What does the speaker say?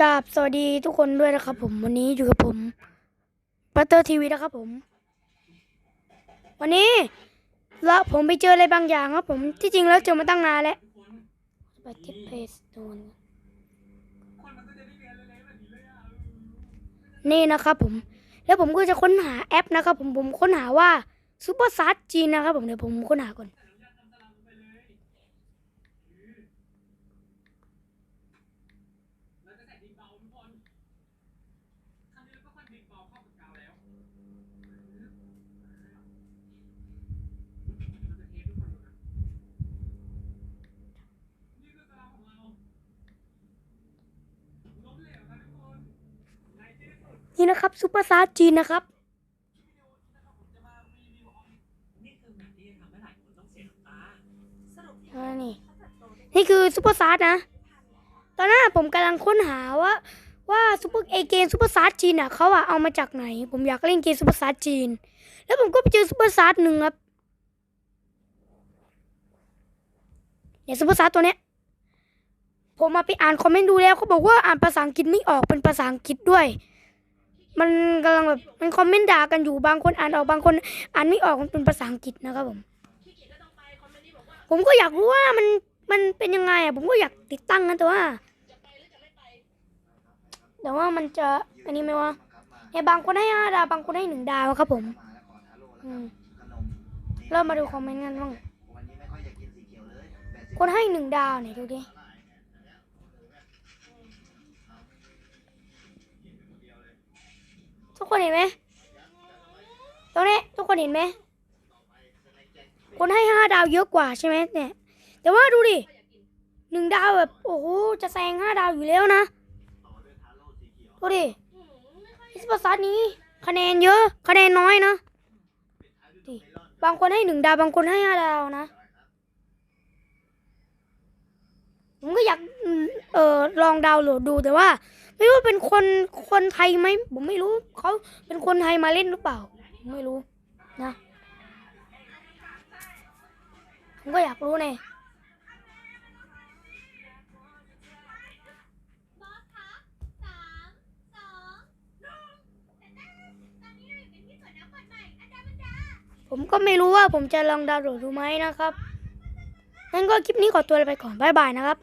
กราบสวัสดีทุกคนด้วยนะครับ ผมวันนี้อยู่กับผมปัตเตอร์ทีวีนะครับผม วันนี้ละผมไปเจออะไรบางอย่างครับ ผมที่จริงแล้วเจอมาตั้งนานแล้วไปที่เพจดูนนี่นะครับผม แล้วผมก็จะค้นหาแอปนะครับ ผมผมค้นหาว่าซูเปอร์ซัสจีนนะครับ ผมเดี๋ยวผมค้นหาก่อน นี่นะครับซูเปอร์ซัสจีนนะครับอ่านี่นี่คือซูเปอร์ซาร์นะ ตอนนั้นผมกำลังค้นหาว่า ว่าซูเปอร์เอเกมซูเปอร์ซาร์จีนอะเขาอะเอามาจากไหน ผมอยากเล่นเกมซูเปอร์ซาร์จีน แล้วผมก็ไปเจอซูเปอร์ซาร์หนึ่งครับเนี่ยซูเปอร์ซาร์ตัวเนี้ยผมมาไปอ่านคอมเมนต์ดูแล้วเขาบอกว่าอ่านภาษาอังกฤษไม่ออกเป็นภาษาอังกฤษด้วย มันกำลังแบบมันคอมเมนต์ด่ากันอยู่บางคนอ่านออกบางคน อ่านไม่ออกมันเป็นภาษาอังกฤษนะครับผม ผมก็อยากรู้ว่ามันมันเป็นยังไงอะผมก็อยากติดตั้งนะแต่ว่า แต่ว่ามันจะอันนี้ไหมวะเนี่ยบางคนให้ห้าดาวบางคนให้หนึ่งดาวครับผมเริ่มมาดูคอมเมนต์กันบ้างคนให้หนึ่งดาวเนี่ยดูดิทุกคนเห็นไหมตรงนี้ทุกคนเห็นไหมคนให้ห้าดาวเยอะกว่าใช่ไหมเนี่ยแต่ว่าดูดิหนึ่งดาวแบบโอ้โหจะแซงห้าดาวอยู่แล้วนะ ดูดิอิสปอร์ซัสนี้ คะแนนเยอะ คะแนนน้อยนะบางคนให้หนึ่งดาว บางคนให้ห้าดาวนะ ผมก็อยาก เออลองดาวโหลดดูแต่ว่า ไม่รู้ว่าเป็นคนคนไทยไหมผมไม่รู้เขาเป็นคนไทยมาเล่นหรือเปล่า ไม่รู้นะ ผมก็อยากรู้ไง ผมก็ไม่รู้ว่าผมจะลองดาวน์โหลดดูไหมนะครับงั้นก็คลิปนี้ขอตัวไปก่อน บ๊ายบายนะครับ